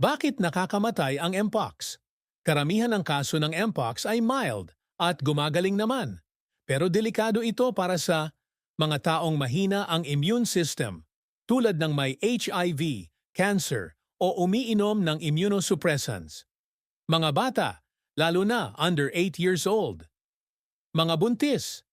Bakit nakakamatay ang Mpox? Karamihan ng kaso ng Mpox ay mild at gumagaling naman. Pero delikado ito para sa mga taong mahina ang immune system, tulad ng may HIV, cancer, o umiinom ng immunosuppressants. Mga bata, lalo na under 8 years old. Mga buntis.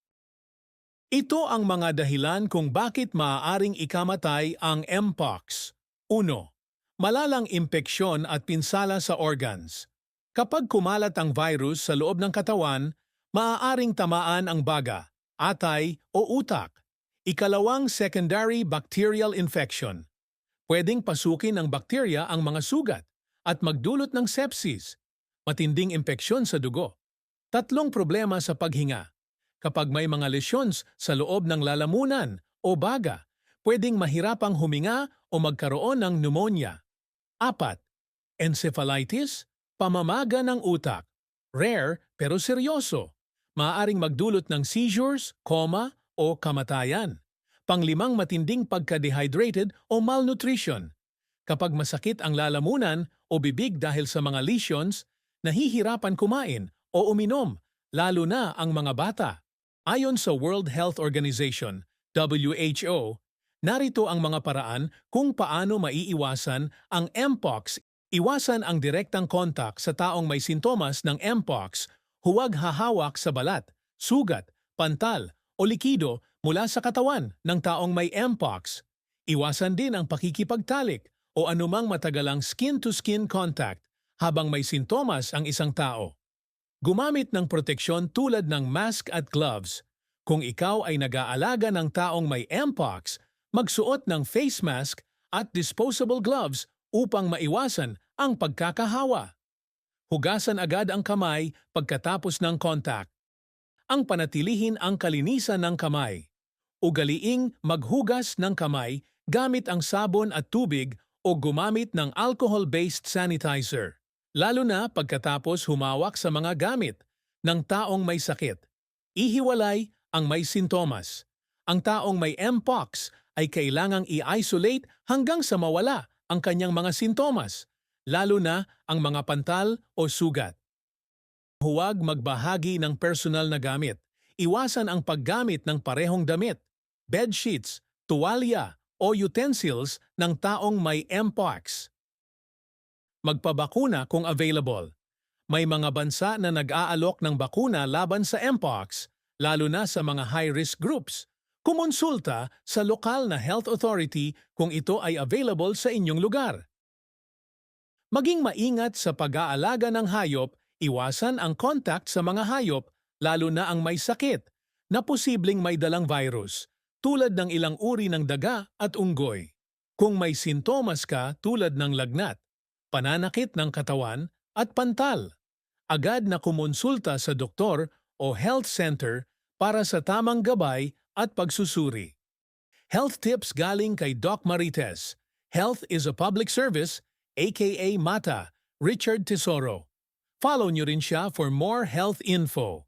Ito ang mga dahilan kung bakit maaaring ikamatay ang Mpox. 1. Malalang impeksyon at pinsala sa organs. Kapag kumalat ang virus sa loob ng katawan, maaaring tamaan ang baga, atay o utak. Ikalawang secondary bacterial infection. Pwedeng pasukin ng bakterya ang mga sugat at magdulot ng sepsis, matinding impeksyon sa dugo. Tatlong problema sa paghinga. Kapag may mga lesions sa loob ng lalamunan o baga, pwedeng mahirapang huminga o magkaroon ng pneumonia. Apat, encephalitis, pamamaga ng utak. Rare pero seryoso. Maaaring magdulot ng seizures, coma o kamatayan. Panglimang matinding pagka-dehydrated o malnutrition. Kapag masakit ang lalamunan o bibig dahil sa mga lesions, nahihirapan kumain o uminom, lalo na ang mga bata. Ayon sa World Health Organization, WHO, narito ang mga paraan kung paano maiiwasan ang Mpox. Iwasan ang direktang kontak sa taong may sintomas ng Mpox, huwag hahawak sa balat, sugat, pantal o likido mula sa katawan ng taong may Mpox. Iwasan din ang pakikipagtalik o anumang matagalang skin-to-skin contact habang may sintomas ang isang tao. Gumamit ng proteksyon tulad ng mask at gloves. Kung ikaw ay nag-aalaga ng taong may Mpox, magsuot ng face mask at disposable gloves upang maiwasan ang pagkakahawa. Hugasan agad ang kamay pagkatapos ng contact. Ang panatilihin ang kalinisan ng kamay. Ugaliing maghugas ng kamay gamit ang sabon at tubig o gumamit ng alcohol-based sanitizer lalo na pagkatapos humawak sa mga gamit ng taong may sakit. Ihiwalay ang may sintomas. Ang taong may Mpox ay kailangang i-isolate hanggang sa mawala ang kanyang mga sintomas, lalo na ang mga pantal o sugat. Huwag magbahagi ng personal na gamit. Iwasan ang paggamit ng parehong damit, bedsheets, tuwalya o utensils ng taong may Mpox magpabakuna kung available. May mga bansa na nag-aalok ng bakuna laban sa Mpox, lalo na sa mga high-risk groups. Kumonsulta sa lokal na health authority kung ito ay available sa inyong lugar. Maging maingat sa pag-aalaga ng hayop, iwasan ang contact sa mga hayop, lalo na ang may sakit, na posibleng may dalang virus, tulad ng ilang uri ng daga at unggoy. Kung may sintomas ka tulad ng lagnat, pananakit ng katawan at pantal. Agad na kumonsulta sa doktor o health center para sa tamang gabay at pagsusuri. Health tips galing kay Doc Marites. Health is a public service, aka MATA, Richard Tesoro. Follow nyo rin siya for more health info.